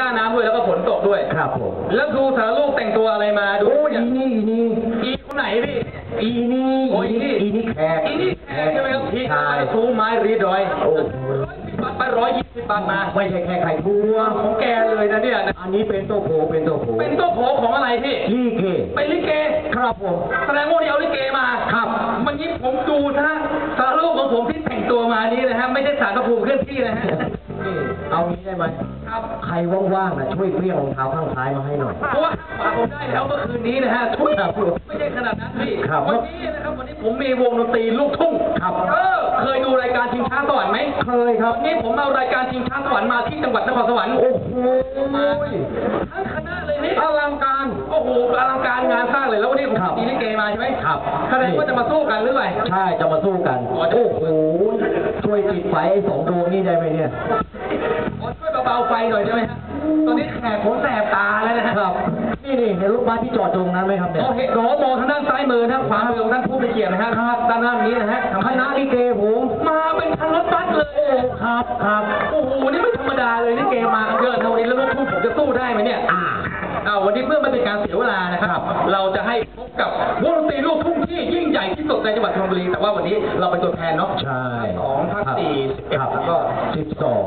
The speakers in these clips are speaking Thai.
หน้าน้ำด้วยแล้วก็ฝนตกด้วย ครับผมแล้วดูสารลูกแต่งตัวอะไรมาดูโอ้ยเนี่อียนี่อีนี่อีคนไหนพี่อีนี่โอ้ยอีนี่อีนี่แขกอีนี่แขกใช่ไหมครับพี่ใช่ทูไม้รีดอยโอ้โหร้อยสิบบาทไปร้อยยี่สิบบาทมาไม่ใช่แค่ไข่พวงของแกเลยนะเนี่ยอันนี้เป็นโตโผเป็นโตโผเป็นตัวโผของอะไรพี่ลี่เกเป็นลิเกครับผมแสดงว่านี่เอาลิเกมาครับวันนี้ผมดูนะฮะสารลูกของผมที่แต่งตัวมานี้นะฮะไม่ใช่สารพระภูมิเคลื่อนที่นะฮะนี่ เอางี้ได้ไหมครับใครว่างๆนะช่วยเปรี้ยงรองเท้าข้างซ้ายมาให้หน่อย เพราะว่าฝากผมได้แล้วเมื่อคืนนี้นะฮะทุกครับผมไม่ใช่ขนาดนั้นพี่ครับวันนี้นะครับวันนี้ผมมีวงดนตรีลูกทุ่งครับเออเคยดูรายการชิงช้าสวรรค์ไหมเคยครับวันนี้ผมเอารายการชิงช้าสวรรค์มาที่จังหวัดนครสวรรค์โอ้โหทั้งคณะเลยนี่อลังการโอ้โหอลังการงานสร้างเลยแล้ววันนี้ผมครับมีลิเกมาใช่ไหมครับแสดงว่าจะมาสู้กันหรือไงใช่จะมาสู้กันอ๋อโอ้โหช่วยปิดไฟไอ้สองดวงนี่ได้ไหมเนี่ยขอ ช่วยเบาๆไฟหน่อยได้ไหมฮะตอนนี้แขกผมแสบตาแล้วนะฮะครับนี่นี่เห็นรถบัสที่จอดตรงนั้นไหมครับเนี่ยโอเคโดมองทางด้านซ้ายมือทางขวามือของท่านผู้มีเกียรตินะฮะครับด้านหน้านี้นะฮะคณะลิเกผมมาเป็นคันรถบัสเลยครับครับโอ้โหนี่ไม่ธรรมดาเลยนี่เกมมากันเยอะนะวันนี้แล้วลูกทุ่งผมจะสู้ได้ไหมเนี่ยอ่าอ่าวันนี้เพื่อไม่เป็นการเสียเวลานะครับ เราจะให้พบกับวงดนตรีลูกทุ่งที่ยิ่งใหญ่ที่ สุดในจังหวัดชลบุรี แต่ว่าวันนี้เราเป็นตัวแทนเนาะใช่สองพักสี่สิบเอ็ดครับแล้วก็สิบสอง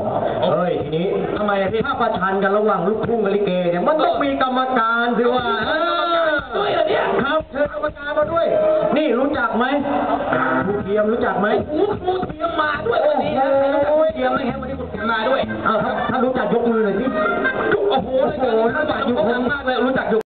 เฮ้ยทีนี้ทำไมอะพี่ถ้าประชันกันระหว่างลูกทุ่งกับลิเกเนี่ยมันต้องมีกรรมการสิว่าเออด้วยเหรอเนี่ยครับเชิญกรรมการมาด้วย นี่รู้จักไหมครูเทียมรู้จักไหมโอ้โหครูเทียมมาด้วยวันนี้นะใครรู้จักครูเทียมไหมครับวันนี้ครูเทียมมาด้วยอ้าวถ้าถ้ารู้จักยกมือหน่อยสิโอ้โหโอ้โหรู้จักอยู่มากเลยรู้จักอยู่